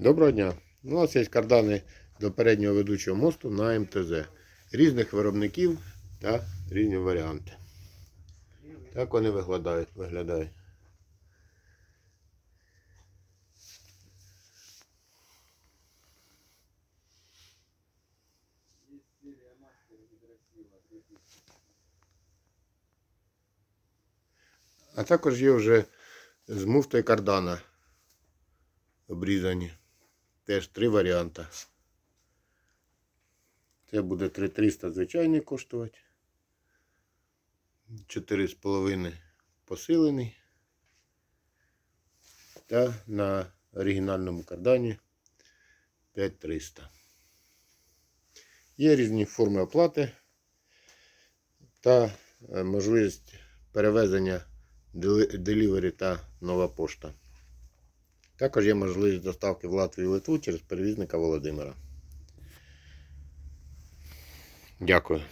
Доброго дня. У нас є кардани до переднього ведучого мосту на МТЗ. Різних виробників та різні варіанти. Так вони виглядають. виглядають. А також є вже з муфтою кардана обрізані. Теж три варіанти. Це буде 3300 звичайний коштувати. 4,5 посилений. Та на оригінальному кардані 5300. Є різні форми оплати та е, можливість перевезення делівері та нова пошта. Також є можливість доставки в Латвію і Литву через перевізника Володимира. Дякую.